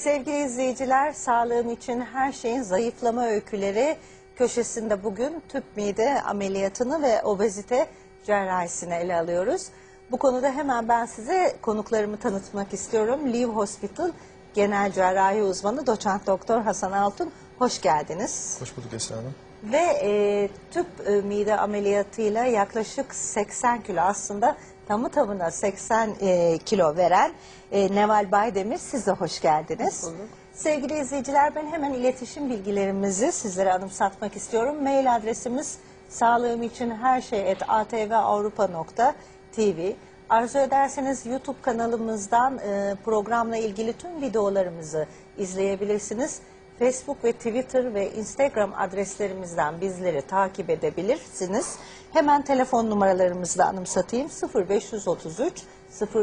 Sevgili izleyiciler, sağlığın için her şeyin zayıflama öyküleri köşesinde bugün tüp mide ameliyatını ve obezite cerrahisini ele alıyoruz. Bu konuda hemen ben size konuklarımı tanıtmak istiyorum. Live Hospital Genel Cerrahi Uzmanı Doçent Doktor Hasan Altun. Hoş geldiniz. Hoş bulduk Esra Hanım. Ve e, tüp e, mide ameliyatıyla yaklaşık 80 kilo aslında tamı tamına 80 e, kilo veren e, Neval Baydemir siz de hoş geldiniz. Sevgili izleyiciler ben hemen iletişim bilgilerimizi sizlere anımsatmak istiyorum. Mail adresimiz sağlığım için her şey et atvavrupa.tv Arzu ederseniz YouTube kanalımızdan e, programla ilgili tüm videolarımızı izleyebilirsiniz. Facebook ve Twitter ve Instagram adreslerimizden bizleri takip edebilirsiniz. Hemen telefon numaralarımızı da anımsatayım. 0533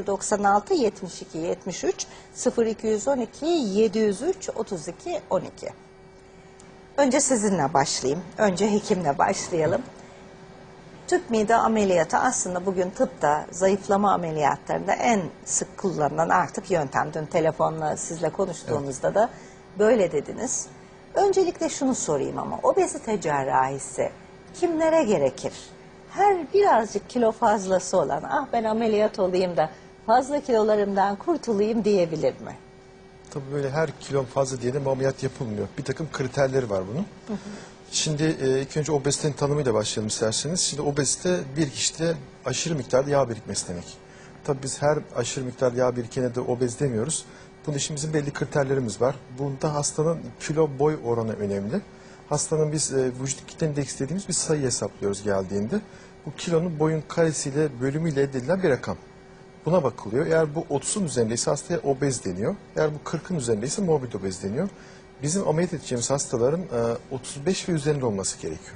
096 72 73 0212 703 32 12. Önce sizinle başlayayım. Önce hekimle başlayalım. Tüp mide ameliyatı aslında bugün tıpta zayıflama ameliyatlarında en sık kullanılan artık yöntem. Dün telefonla sizle konuştuğumuzda da böyle dediniz. Öncelikle şunu sorayım ama obezite cerrahisi kimlere gerekir? Her birazcık kilo fazlası olan ah ben ameliyat olayım da fazla kilolarımdan kurtulayım diyebilir mi? Tabii böyle her kilo fazla diye de ameliyat yapılmıyor. Bir takım kriterleri var bunun. Şimdi e, ilk önce obezitenin tanımıyla başlayalım isterseniz. Şimdi obezite bir kişide aşırı miktarda yağ birikmesi demek. Tabii biz her aşırı miktarda yağ birikene de obez demiyoruz. Bizim belli kriterlerimiz var. Bunda hastanın kilo boy oranı önemli. Hastanın biz e, vücut kitle indeksi dediğimiz bir sayı hesaplıyoruz geldiğinde. Bu kilonun boyun karesiyle bölümüyle elde edilen bir rakam. Buna bakılıyor. Eğer bu 30'un üzerindeyse hastaya obez deniyor. Eğer bu 40'ın üzerindeyse morbid obez deniyor. Bizim ameliyat edeceğimiz hastaların e, 35 ve üzerinde olması gerekiyor.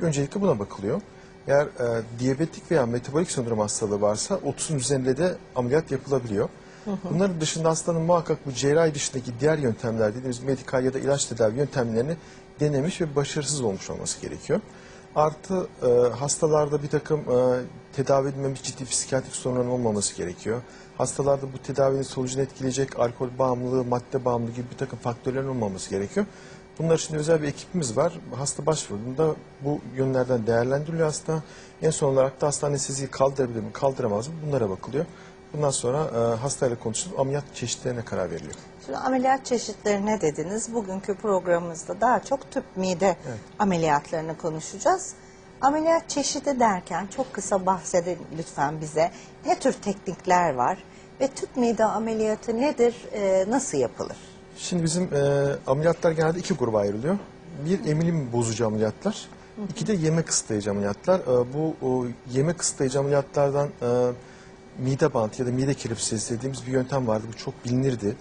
Öncelikle buna bakılıyor. Eğer e, diyabetik veya metabolik sendrom hastalığı varsa 30'un üzerinde de ameliyat yapılabiliyor. Bunların dışında hastanın muhakkak bu cerrahi dışındaki diğer yöntemler dediğimiz medikal ya da ilaç tedavi yöntemlerini denemiş ve başarısız olmuş olması gerekiyor. Artı e, hastalarda bir takım e, tedavi edilmemiş ciddi psikiyatrik sorunların olmaması gerekiyor. Hastalarda bu tedavinin sonucunu etkileyecek alkol bağımlılığı, madde bağımlılığı gibi bir takım faktörlerin olmaması gerekiyor. Bunlar için özel bir ekibimiz var. Hasta başvurduğunda bu yönlerden değerlendiriliyor hasta. En son olarak da hasta anesteziyi kaldırabilir mi, kaldıramaz mı bunlara bakılıyor. Bundan sonra e, hastayla konuşulup ameliyat çeşitlerine karar veriliyor. Şimdi ameliyat çeşitleri ne dediniz? Bugünkü programımızda daha çok tüp mide ameliyatlarını konuşacağız. Ameliyat çeşidi derken çok kısa bahsedin lütfen bize. Ne tür teknikler var ve tüp mide ameliyatı nedir, e, nasıl yapılır? Şimdi bizim e, ameliyatlar genelde iki gruba ayrılıyor. Bir emilim bozucu ameliyatlar, iki de yeme kısıtlayıcı ameliyatlar. E, bu o, yeme kısıtlayıcı ameliyatlardan e, mide bantı ya da mide kelipsesi dediğimiz bir yöntem vardı. Bu çok bilinirdi.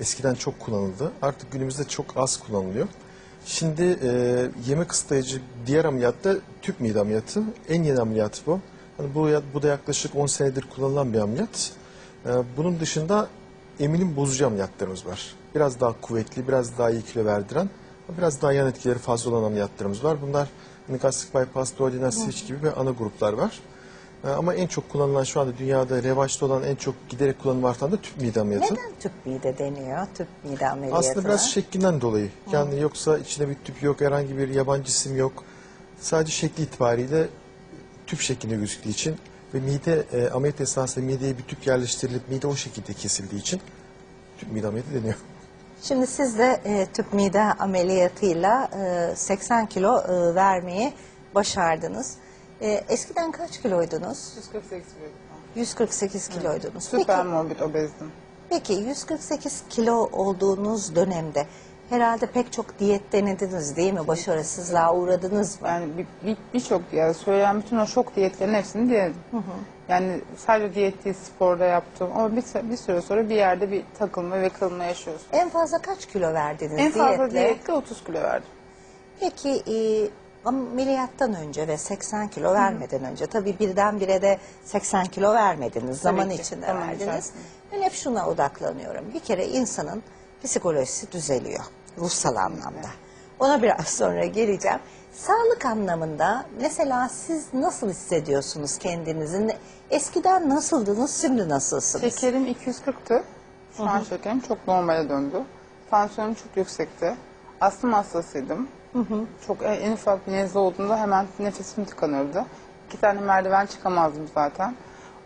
Eskiden çok kullanıldı. Artık günümüzde çok az kullanılıyor. Şimdi e, yeme kısıtlayıcı diğer ameliyatta tüp mide ameliyatı. En yeni ameliyat bu. Hani bu, bu da yaklaşık 10 senedir kullanılan bir ameliyat. E, bunun dışında emilim bozucu ameliyatlarımız var. Biraz daha kuvvetli, biraz daha iyi kilo verdiren, biraz daha yan etkileri fazla olan ameliyatlarımız var. Bunlar hani gastrik bypass, duodenal switch gibi bir ana gruplar var. E, ama en çok kullanılan şu anda dünyada revaçta olan en çok giderek kullanım artan da tüp mide ameliyatı. Neden tüp mide deniyor, tüp mide ameliyatına? Aslında biraz şeklinden dolayı. Yani yoksa içinde bir tüp yok, herhangi bir yabancı cisim yok. Sadece şekli itibariyle tüp şeklinde gözüktüğü için ve mide e, ameliyat esnasında mideye bir tüp yerleştirilip mide o şekilde kesildiği için tüp mide ameliyatı deniyor. Şimdi siz de e, tüp mide ameliyatıyla e, 80 kilo e, vermeyi başardınız. E, eskiden kaç kiloydunuz? 148 kilo. 148 kiloydunuz. Peki, Süper morbid obezdim. peki 148 kilo olduğunuz dönemde herhalde pek çok diyet denediniz değil mi? Başarısızlığa uğradınız mı? Yani bir- bir- birçok yani söylenen bütün o şok diyetlerin hepsini denedim. Yani sadece diyet değil sporda yaptım ama bir, bir süre sonra bir yerde bir takılma ve kılma yaşıyorsun. En fazla kaç kilo verdiniz En fazla diyetle? diyetle 30 kilo verdim. Peki e, ameliyattan önce ve 80 kilo vermeden önce tabii birdenbire de 80 kilo vermediniz. Zaman ki, içinde zaman verdiniz. içerisinde. Ben hep şuna odaklanıyorum. Bir kere insanın psikolojisi düzeliyor ruhsal anlamda. Ona biraz sonra geleceğim. Sağlık anlamında mesela siz nasıl hissediyorsunuz kendinizi? Ne- Eskiden nasıldınız, şimdi nasılsınız? Şekerim 240'tı. Şu an şekerim çok normale döndü. tansiyonum çok yüksekti. Astım hastasıydım. Çok en, en ufak bir nezle olduğunda hemen nefesim tıkanırdı. İki tane merdiven çıkamazdım zaten.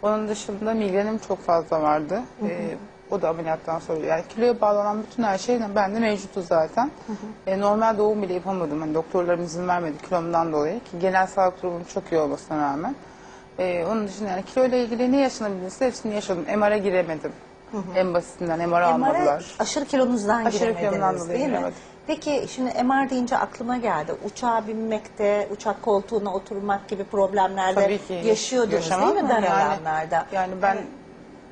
Onun dışında migrenim çok fazla vardı. Ee, o da ameliyattan sonra. Yani kiloya bağlanan bütün her şey bende mevcuttu zaten. Ee, normal doğum bile yapamadım. Hani doktorlarım izin vermedi kilomdan dolayı. Ki genel sağlık durumum çok iyi olmasına rağmen. Ee, onun dışında yani kiloyla ilgili ne yaşanabilirse hepsini yaşadım. MR'a giremedim. En basitinden MR almadılar. Aşırı kilonuzdan Aşırı kilomdan giremediniz dolayı değil mi? giremedim. Peki şimdi MR deyince aklıma geldi. Uçağa binmekte, uçak koltuğuna oturmak gibi problemlerde Tabii ki yaşıyordunuz yaşamam değil mi dar Yani- alanlarda? Yani ben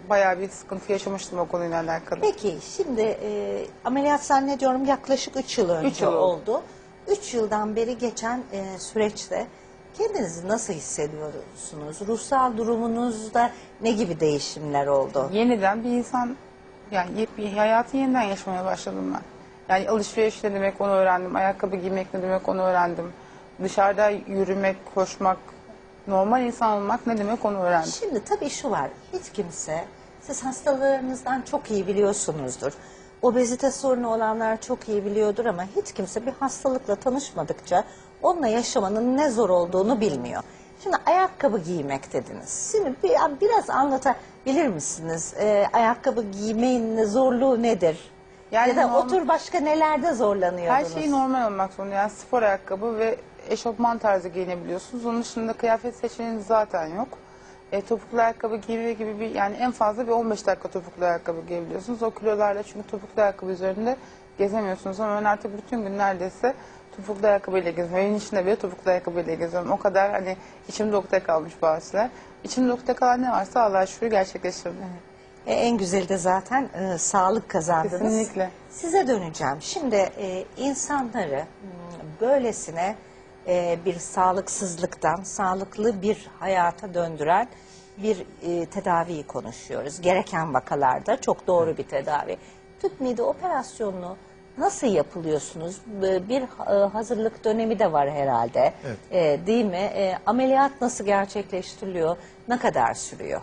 bayağı bir sıkıntı yaşamıştım o konuyla alakalı. Peki şimdi e, ameliyat zannediyorum yaklaşık 3 yıl önce Üç yıl oldu. oldu. 3 yıldan beri geçen e, süreçte kendinizi nasıl hissediyorsunuz? Ruhsal durumunuzda ne gibi değişimler oldu? Yeniden bir insan yani hayatı yeniden yaşamaya başladım ben. Yani alışveriş ne demek onu öğrendim. Ayakkabı giymek ne demek onu öğrendim. Dışarıda yürümek, koşmak, normal insan olmak ne demek onu öğrendim. Şimdi tabii şu var. Hiç kimse siz hastalarınızdan çok iyi biliyorsunuzdur. Obezite sorunu olanlar çok iyi biliyordur ama hiç kimse bir hastalıkla tanışmadıkça onunla yaşamanın ne zor olduğunu bilmiyor. Şimdi ayakkabı giymek dediniz. Şimdi bir, biraz anlatabilir misiniz? Ee, ayakkabı giymenin zorluğu nedir? Yani ya da normal- otur başka nelerde Her zorlanıyordunuz? şey normal olmak zorunda. Yani spor ayakkabı ve eşofman tarzı giyinebiliyorsunuz. Onun dışında kıyafet seçeneğiniz zaten yok. E, topuklu ayakkabı giyme gibi bir yani en fazla bir 15 dakika topuklu ayakkabı giyebiliyorsunuz. O kilolarla çünkü topuklu ayakkabı üzerinde gezemiyorsunuz. Ama ben artık bütün gün neredeyse topuklu ayakkabıyla geziyorum. Evin içinde bile topuklu ayakkabıyla geziyorum. O kadar hani içimde ukde kalmış bazı şeyler. İçimde kalan ne varsa Allah'a şükür gerçekleştirdim. E, en güzeli de zaten e, sağlık kazandınız. Kesinlikle. Size döneceğim. Şimdi e, insanları m, böylesine e, bir sağlıksızlıktan sağlıklı bir hayata döndüren bir e, tedaviyi konuşuyoruz. Gereken vakalarda çok doğru bir tedavi. Tüp mide operasyonunu nasıl yapılıyorsunuz? Bir e, hazırlık dönemi de var herhalde. Evet. E, değil mi? E, ameliyat nasıl gerçekleştiriliyor? Ne kadar sürüyor?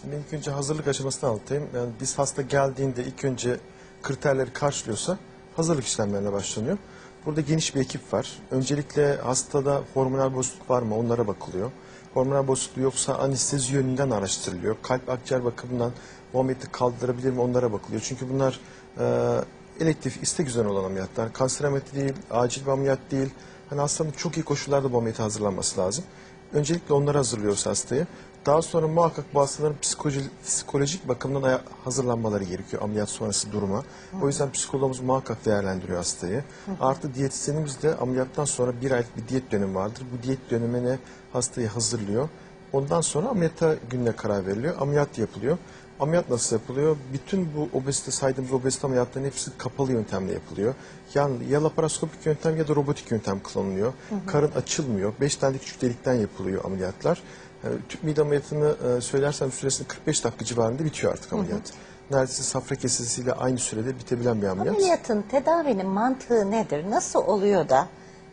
Şimdi ilk önce hazırlık aşamasını anlatayım. Yani biz hasta geldiğinde ilk önce kriterleri karşılıyorsa hazırlık işlemlerine başlanıyor. Burada geniş bir ekip var. Öncelikle hastada hormonal bozukluk var mı onlara bakılıyor. Hormonal bozukluğu yoksa anestezi yönünden araştırılıyor. Kalp akciğer bakımından ameliyatı kaldırabilir mi onlara bakılıyor. Çünkü bunlar e, elektif istek üzerine olan ameliyatlar. Kanser ameliyatı değil, acil bir ameliyat değil. Hani hastanın çok iyi koşullarda bu ameliyata hazırlanması lazım. Öncelikle onları hazırlıyoruz hastayı. Daha sonra muhakkak bu hastaların psikolojik, psikolojik bakımdan hazırlanmaları gerekiyor ameliyat sonrası duruma. O yüzden psikologumuz muhakkak değerlendiriyor hastayı. Artı diyetisyenimiz de ameliyattan sonra bir aylık bir diyet dönemi vardır. Bu diyet dönemine hastayı hazırlıyor. Ondan sonra ameliyata gününe karar veriliyor. Ameliyat yapılıyor. Ameliyat nasıl yapılıyor? Bütün bu obezite saydığımız obezite ameliyatlarının hepsi kapalı yöntemle yapılıyor. Yani ya laparoskopik yöntem ya da robotik yöntem kullanılıyor. Karın açılmıyor. 5 tane küçük delikten yapılıyor ameliyatlar. Yani tüp mide ameliyatını e, söylersem süresinde 45 dakika civarında bitiyor artık ameliyat. Neredeyse safra kesesiyle aynı sürede bitebilen bir ameliyat. Ameliyatın tedavinin mantığı nedir? Nasıl oluyor da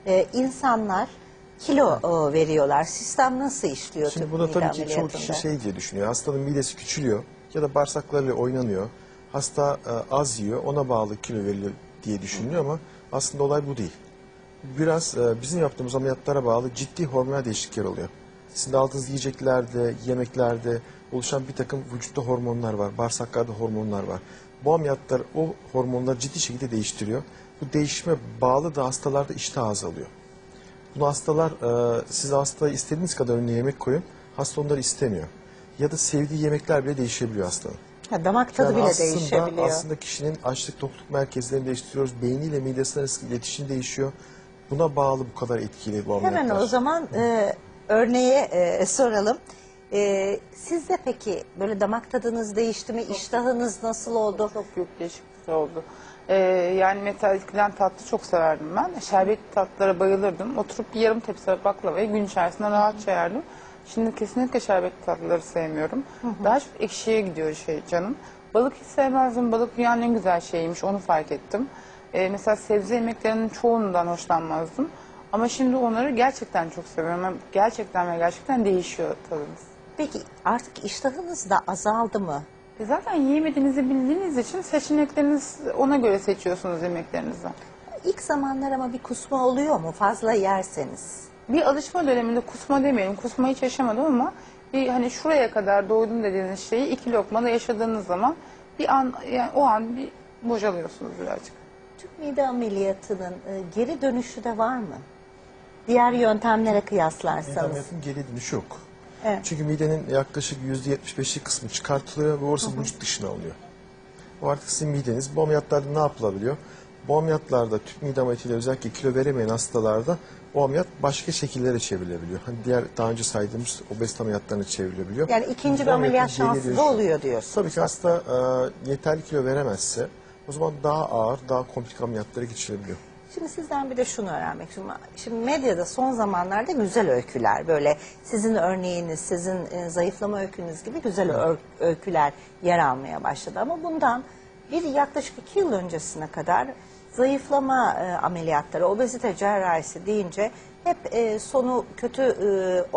e, insanlar kilo e, veriyorlar? Sistem nasıl işliyor Şimdi buna mide tabii ki çoğu kişi şey diye düşünüyor. Hastanın midesi küçülüyor ya da bağırsaklarıyla oynanıyor. Hasta e, az yiyor, ona bağlı kilo veriliyor diye düşünülüyor ama aslında olay bu değil. Biraz e, bizim yaptığımız ameliyatlara bağlı ciddi hormonal değişiklikler oluyor. Sizin aldığınız yiyeceklerde, yemeklerde oluşan bir takım vücutta hormonlar var, bağırsaklarda hormonlar var. Bu ameliyatlar o hormonları ciddi şekilde değiştiriyor. Bu değişime bağlı da hastalarda iştah azalıyor. Bunu hastalar, e, siz hastaya istediğiniz kadar önüne yemek koyun, hasta onları istemiyor. Ya da sevdiği yemekler bile değişebiliyor hastanın. Ha, damak tadı Yani bile aslında, değişebiliyor. Aslında kişinin açlık tokluk merkezlerini değiştiriyoruz. Beyniyle midesi arasındaki iletişim değişiyor. Buna bağlı bu kadar etkili bu ameliyatlar. Hemen o zaman e, örneğe e, soralım. E, sizde peki böyle damak tadınız değişti mi? İştahınız nasıl oldu? Çok büyük değişiklik oldu. Ee, yani eskiden tatlı çok severdim ben. Şerbetli tatlılara bayılırdım. Oturup bir yarım tepsi baklavayı gün içerisinde rahatça yerdim. Şimdi kesinlikle şerbetli tatlıları sevmiyorum. Daha çok ekşiye gidiyor şey canım. Balık hiç sevmezdim. Balık dünyanın en güzel şeyiymiş. Onu fark ettim. Ee, mesela sebze yemeklerinin çoğundan hoşlanmazdım. Ama şimdi onları gerçekten çok seviyorum. Gerçekten ve gerçekten değişiyor tadımız. Peki artık iştahınız da azaldı mı? E zaten yiyemediğinizi bildiğiniz için seçenekleriniz ona göre seçiyorsunuz yemeklerinizi. İlk zamanlar ama bir kusma oluyor mu fazla yerseniz? Bir alışma döneminde kusma demeyelim. Kusma hiç yaşamadım ama bir hani şuraya kadar doydum dediğiniz şeyi iki lokmada yaşadığınız zaman bir an yani o an bir bocalıyorsunuz birazcık. Tüp mide ameliyatının e, geri dönüşü de var mı? Diğer yöntemlere kıyaslarsanız. ameliyatının geri dönüşü yok. Evet. Çünkü midenin yaklaşık %75'lik kısmı çıkartılıyor ve orası vücut dışına alınıyor. O artık sizin mideniz. Bu ameliyatlarda ne yapılabiliyor? Bu ameliyatlarda tüp mide ameliyatıyla özellikle kilo veremeyen hastalarda o ameliyat başka şekillere çevrilebiliyor. Hani diğer daha önce saydığımız obezite ameliyatlarına çevrilebiliyor. Yani ikinci bir ameliyat şansı da oluyor diyorsun. Tabii ki hasta e, yeterli kilo veremezse o zaman daha ağır, daha komplike ameliyatlara geçilebiliyor. Şimdi sizden bir de şunu öğrenmek istiyorum. Şimdi medyada son zamanlarda güzel öyküler böyle sizin örneğiniz, sizin e, zayıflama öykünüz gibi güzel öyküler yer almaya başladı. Ama bundan bir yaklaşık iki yıl öncesine kadar zayıflama e, ameliyatları, obezite cerrahisi deyince hep e, sonu kötü e,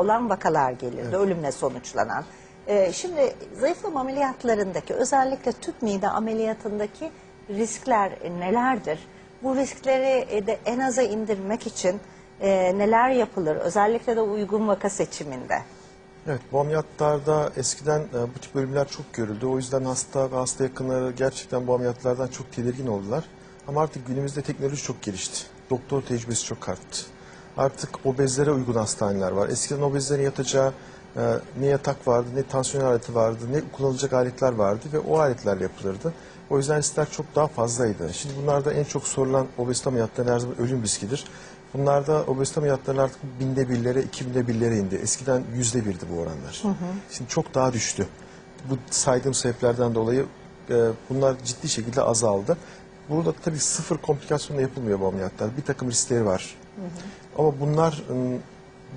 olan vakalar gelirdi, ölümle sonuçlanan. E, şimdi zayıflama ameliyatlarındaki özellikle tüp mide ameliyatındaki riskler e, nelerdir? Bu riskleri e, de en aza indirmek için e, neler yapılır? Özellikle de uygun vaka seçiminde. Evet, bu eskiden e, bu tip ölümler çok görüldü. O yüzden hasta ve hasta yakınları gerçekten bu ameliyatlardan çok tedirgin oldular. Ama artık günümüzde teknoloji çok gelişti. Doktor tecrübesi çok arttı. Artık obezlere uygun hastaneler var. Eskiden obezlerin yatacağı e, ne yatak vardı, ne tansiyon aleti vardı, ne kullanılacak aletler vardı ve o aletlerle yapılırdı. O yüzden riskler çok daha fazlaydı. Şimdi bunlarda en çok sorulan obezite ameliyatları her zaman ölüm riskidir. Bunlarda obezite ameliyatları artık binde birlere, iki binde birlere indi. Eskiden yüzde birdi bu oranlar. Şimdi çok daha düştü. Bu saydığım sebeplerden dolayı e, bunlar ciddi şekilde azaldı. Burada tabii sıfır komplikasyonla yapılmıyor bu ameliyatlar. Bir takım riskleri var. Ama bunlar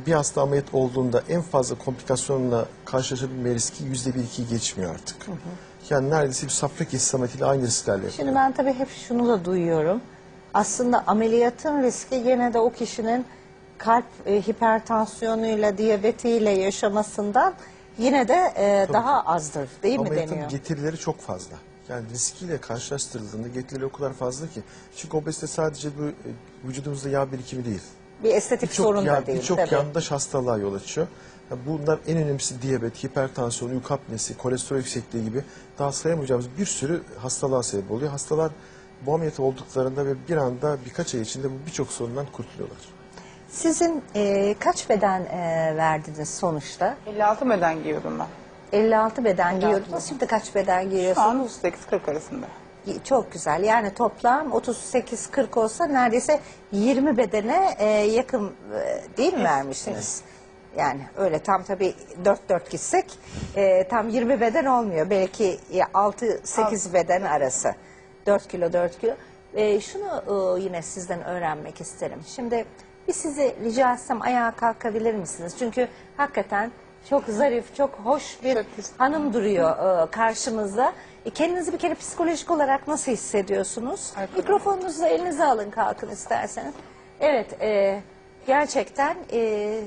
bir hasta ameliyat olduğunda en fazla komplikasyonla karşılaşabilme riski yüzde bir iki geçmiyor artık. Yani neredeyse bir safra ameliyatıyla aynı risklerle yapılıyor. Şimdi ben tabii hep şunu da duyuyorum. Aslında ameliyatın riski gene de o kişinin kalp e, hipertansiyonuyla, diyabetiyle yaşamasından yine de e, daha azdır değil mi Ameliyatın deniyor? getirileri çok fazla. Yani riskiyle karşılaştırıldığında getirileri o kadar fazla ki. Çünkü obezite sadece bu e, vücudumuzda yağ birikimi değil. Bir estetik Birçok sorun yan- da değil birçok tabii. yandaş hastalığa yol açıyor. Bunlar en önemlisi diyabet, hipertansiyon, uyku apnesi, kolesterol yüksekliği gibi daha sayamayacağımız bir sürü hastalığa sebep oluyor. Hastalar bu ameliyat olduklarında ve bir anda birkaç ay içinde bu birçok sorundan kurtuluyorlar. Sizin e, kaç beden e, verdiniz sonuçta? 56 beden giyiyordum ben. 56 beden 56 giyiyordunuz. Şimdi kaç beden Şu giyiyorsunuz? an 38-40 arasında. Çok güzel. Yani toplam 38-40 olsa neredeyse 20 bedene e, yakın e, değil mi vermişsiniz? Yani öyle tam tabii 4-4 gitsek e, tam 20 beden olmuyor. Belki 6-8 beden arası. 4 kilo 4 kilo. E, şunu e, yine sizden öğrenmek isterim. Şimdi bir sizi rica etsem ayağa kalkabilir misiniz? Çünkü hakikaten çok zarif, çok hoş bir Çok güzel. hanım duruyor e, karşımızda. E, kendinizi bir kere psikolojik olarak nasıl hissediyorsunuz? Arkadaşım. Mikrofonunuzu elinize alın kalkın isterseniz. Evet, e, gerçekten e,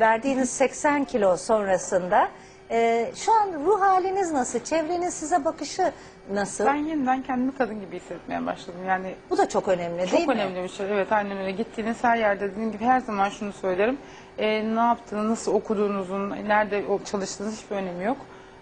verdiğiniz 80 kilo sonrasında e, şu an ruh haliniz nasıl? Çevrenin size bakışı nasıl? Ben yeniden kendimi kadın gibi hissetmeye başladım. Yani Bu da çok önemli değil çok mi? önemli bir şey. Evet aynen öyle. Gittiğiniz her yerde dediğim gibi her zaman şunu söylerim. Ee, ne yaptığınız, nasıl okuduğunuzun, nerede o- çalıştığınız hiçbir önemi yok.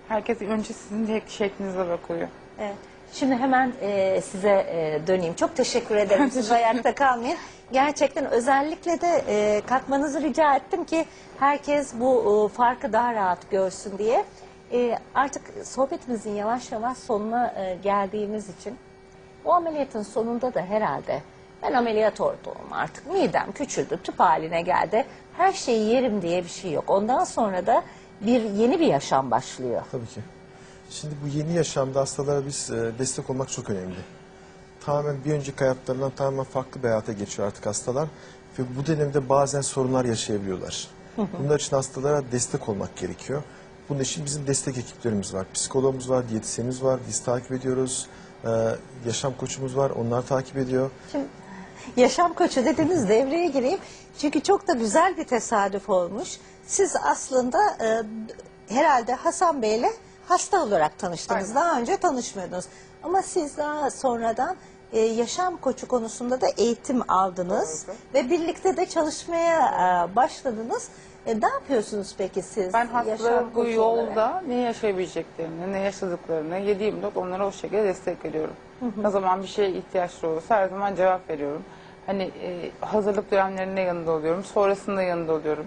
Herkes önce sizin de şeklinize bakıyor. Evet. Şimdi hemen e, size e, döneyim. Çok teşekkür ederim. Siz ayakta kalmayın. Gerçekten özellikle de e, kalkmanızı rica ettim ki herkes bu e, farkı daha rahat görsün diye. E, artık sohbetimizin yavaş yavaş sonuna e, geldiğimiz için bu ameliyatın sonunda da herhalde ben ameliyat oldum artık midem küçüldü tüp haline geldi. Her şeyi yerim diye bir şey yok. Ondan sonra da bir yeni bir yaşam başlıyor. Tabii ki. Şimdi bu yeni yaşamda hastalara biz e, destek olmak çok önemli. Tamamen bir önceki hayatlarından tamamen farklı bir hayata geçiyor artık hastalar. Ve bu dönemde bazen sorunlar yaşayabiliyorlar. Bunlar için hastalara destek olmak gerekiyor. Bunun için bizim destek ekiplerimiz var. Psikologumuz var, diyetisyenimiz var, biz takip ediyoruz. E, yaşam koçumuz var, onlar takip ediyor. Yaşam koçu dediniz devreye gireyim. Çünkü çok da güzel bir tesadüf olmuş. Siz aslında e, herhalde Hasan Bey'le hasta olarak tanıştınız. Aynen. Daha önce tanışmıyordunuz. Ama siz daha sonradan e, yaşam koçu konusunda da eğitim aldınız Doğru. ve birlikte de çalışmaya e, başladınız. E, ne yapıyorsunuz peki siz? Ben yaşam hastalara bu olarak? yolda ne yaşayabileceklerini, ne yaşadıklarını 7-24 onlara o şekilde destek veriyorum. Ne zaman bir şeye ihtiyaçları olursa her zaman cevap veriyorum. Hani e, hazırlık dönemlerinde yanında oluyorum, sonrasında yanında oluyorum.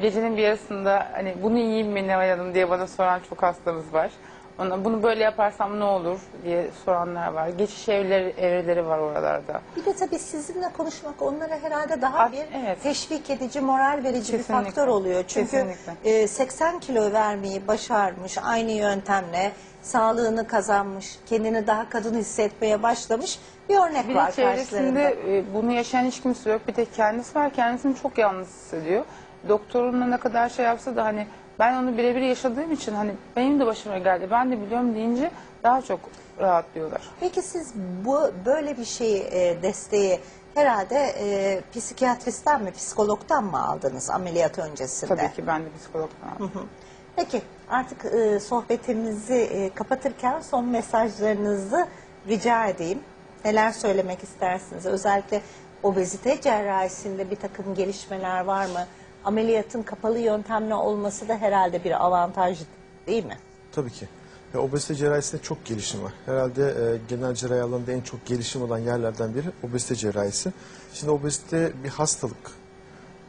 Gecenin bir yarısında hani bunu yiyeyim mi Neval Hanım diye bana soran çok hastamız var. Ona bunu böyle yaparsam ne olur diye soranlar var. Geçiş evleri, evreleri var oralarda. Bir de tabii sizinle konuşmak onlara herhalde daha Ah, bir evet. teşvik edici, moral verici bir Kesinlikle. faktör oluyor. Çünkü Kesinlikle. e, 80 kilo vermeyi başarmış, aynı yöntemle sağlığını kazanmış, kendini daha kadın hissetmeye başlamış bir örnek Bir var çevresinde karşılarında. e, bunu yaşayan hiç kimse yok. Bir tek kendisi var. Kendisini çok yalnız hissediyor. Doktorunla ne kadar şey yapsa da hani ben onu birebir yaşadığım için hani benim de başıma geldi. Ben de biliyorum deyince daha çok rahatlıyorlar. Peki siz bu böyle bir şeyi e, desteği herhalde e, psikiyatristten mi, psikologdan mı aldınız ameliyat öncesinde? Tabii ki ben de psikologdan aldım. Peki artık e, sohbetimizi e, kapatırken son mesajlarınızı rica edeyim. Neler söylemek istersiniz? Özellikle obezite cerrahisinde bir takım gelişmeler var mı? Ameliyatın kapalı yöntemle olması da herhalde bir avantaj değil mi? Tabii ki. Ya, obezite cerrahisinde çok gelişim var. Herhalde e, genel cerrahi alanında en çok gelişim olan yerlerden biri obezite cerrahisi. Şimdi obezite bir hastalık.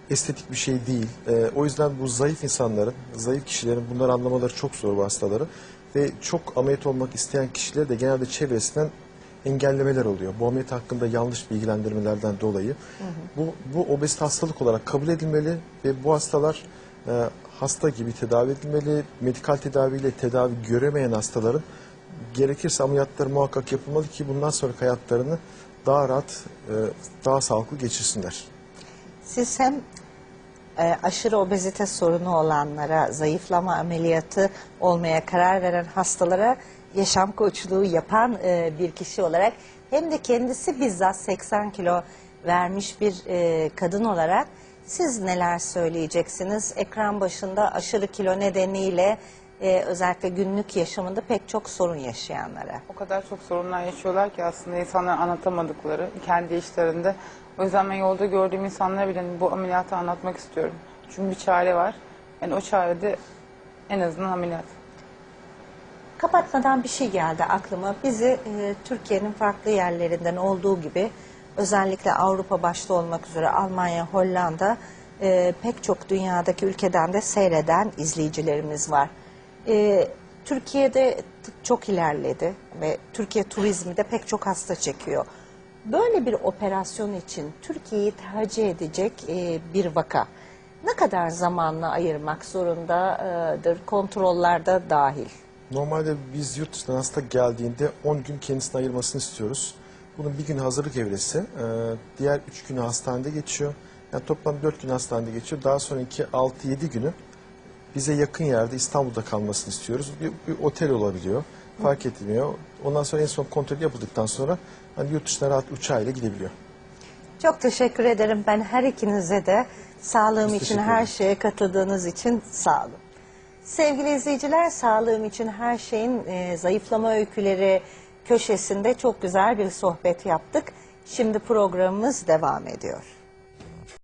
Estetik bir şey değil. E, o yüzden bu zayıf insanların, zayıf kişilerin bunları anlamaları çok zor bu hastaları. Ve çok ameliyat olmak isteyen kişileri de genelde çevresinden engellemeler oluyor. Bu ameliyat hakkında yanlış bilgilendirmelerden dolayı. Bu, bu obezite hastalık olarak kabul edilmeli ve bu hastalar e, hasta gibi tedavi edilmeli. Medikal tedaviyle tedavi göremeyen hastaların gerekirse ameliyatları muhakkak yapılmalı ki bundan sonraki hayatlarını daha rahat, e, daha sağlıklı geçirsinler. Siz hem e, aşırı obezite sorunu olanlara, zayıflama ameliyatı olmaya karar veren hastalara yaşam koçluğu yapan e, bir kişi olarak hem de kendisi bizzat 80 kilo vermiş bir e, kadın olarak siz neler söyleyeceksiniz? Ekran başında aşırı kilo nedeniyle e, özellikle günlük yaşamında pek çok sorun yaşayanlara. O kadar çok sorunlar yaşıyorlar ki aslında insanlar anlatamadıkları kendi işlerinde. O yüzden ben yolda gördüğüm insanlara bile bu ameliyatı anlatmak istiyorum. Çünkü bir çare var. Yani o çare de en azından ameliyat. Kapatmadan bir şey geldi aklıma. Bizi e, Türkiye'nin farklı yerlerinden olduğu gibi özellikle Avrupa başta olmak üzere Almanya, Hollanda e, pek çok dünyadaki ülkeden de seyreden izleyicilerimiz var. E, Türkiye'de çok ilerledi ve Türkiye turizmi de pek çok hasta çekiyor. Böyle bir operasyon için Türkiye'yi tercih edecek e, bir vaka ne kadar zamanla ayırmak zorundadır kontrollerde dahil? Normalde biz yurt dışından hasta geldiğinde 10 gün kendisini ayırmasını istiyoruz. Bunun bir gün hazırlık evresi, e, diğer 3 günü hastanede geçiyor. Yani toplam 4 gün hastanede geçiyor. Daha sonraki 6-7 günü bize yakın yerde İstanbul'da kalmasını istiyoruz. Bir, bir otel olabiliyor, fark etmiyor. Ondan sonra en son kontrol yapıldıktan sonra hani yurt dışına rahat uçağıyla gidebiliyor. Çok teşekkür ederim. Ben her ikinize de sağlığım Biz için her şeye katıldığınız için sağ olun. Sevgili izleyiciler, sağlığım için her şeyin e, zayıflama öyküleri köşesinde çok güzel bir sohbet yaptık. Şimdi programımız devam ediyor.